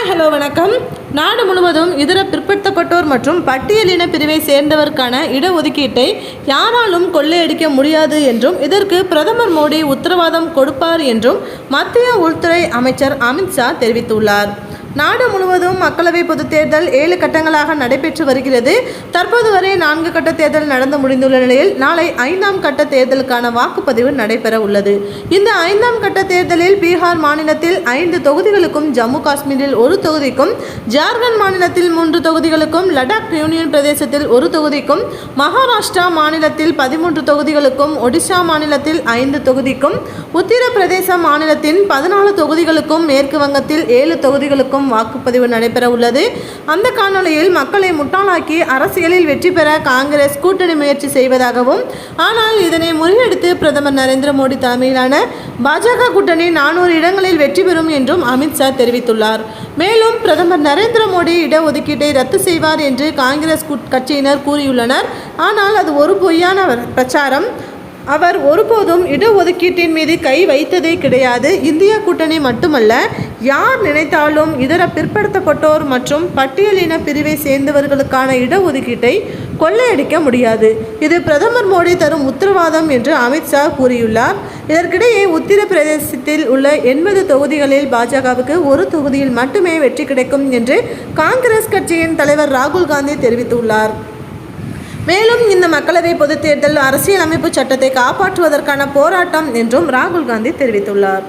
Hi hello வணக்கம். நாடு முழுவதும் இதர பிற்படுத்தப்பட்டோர் மற்றும் பட்டியலின பிரிவை சேர்ந்தவருக்கான இடஒதுக்கீட்டை யாராலும் கொள்ளையடிக்க முடியாது என்றும் இதற்கு பிரதமர் மோடி உத்தரவாதம் கொடுப்பார் என்றும் மத்திய உள்துறை அமைச்சர் அமித்ஷா தெரிவித்துள்ளார். நாடு முழுவதும் மக்களவை பொதுத் தேர்தல் ஏழு கட்டங்களாக நடைபெற்று வருகிறது. தற்போது வரை நான்கு கட்ட தேர்தல் நடந்து முடிந்துள்ள நிலையில் நாளை ஐந்தாம் கட்ட தேர்தலுக்கான வாக்குப்பதிவு நடைபெற உள்ளது. இந்த ஐந்தாம் கட்ட தேர்தலில் பீகார் மாநிலத்தில் ஐந்து தொகுதிகளுக்கும் ஜம்மு காஷ்மீரில் ஒரு தொகுதிக்கும் ஜார்க்கண்ட் மாநிலத்தில் மூன்று தொகுதிகளுக்கும் லடாக் யூனியன் பிரதேசத்தில் ஒரு தொகுதிக்கும் மகாராஷ்டிரா மாநிலத்தில் பதிமூன்று தொகுதிகளுக்கும் ஒடிஷா மாநிலத்தில் ஐந்து தொகுதிக்கும் உத்தரப்பிரதேச மாநிலத்தின் பதினாலு தொகுதிகளுக்கும் மேற்கு வங்கத்தில் ஏழு தொகுதிகளுக்கும் வாக்குப்பதிவு நடைபெற உள்ளது. அந்த காணொளியில் மக்களை முட்டாளாக்கி அரசியலில் வெற்றி பெற காங்கிரஸ் கூட்டணி முயற்சி செய்வதாகவும் ஆனால் இதனை முறியடித்து பிரதமர் நரேந்திர மோடி தலைமையிலான பாஜக கூட்டணி நானூறு இடங்களில் வெற்றி பெறும் என்றும் அமித்ஷா தெரிவித்துள்ளார். மேலும் பிரதமர் நரேந்திர மோடி இடஒதுக்கீட்டை ரத்து செய்வார் என்று காங்கிரஸ் கட்சியினர் கூறியுள்ளனர். ஆனால் அது ஒரு பொய்யான பிரச்சாரம். அவர் ஒருபோதும் இடஒதுக்கீட்டின் மீது கை வைத்ததே கிடையாது. இந்திய கூட்டணி மட்டுமல்ல யார் நினைத்தாலும் இதர பிற்படுத்தப்பட்டோர் மற்றும் பட்டியலின பிரிவை சேர்ந்தவர்களுக்கான இடஒதுக்கீட்டை கொள்ளையடிக்க முடியாது. இது பிரதமர் மோடி தரும் உத்தரவாதம் என்று அமித்ஷா கூறியுள்ளார். இதற்கிடையே உத்தரப்பிரதேசத்தில் உள்ள எண்பது தொகுதிகளில் பாஜகவுக்கு ஒரு தொகுதியில் மட்டுமே வெற்றி கிடைக்கும் என்று காங்கிரஸ் கட்சியின் தலைவர் ராகுல் காந்தி தெரிவித்துள்ளார். மேலும் இந்த மக்களவை பொதுத் தேர்தல் அரசியலமைப்பு சட்டத்தை காப்பாற்றுவதற்கான போராட்டம் என்றும் ராகுல் காந்தி தெரிவித்துள்ளார்.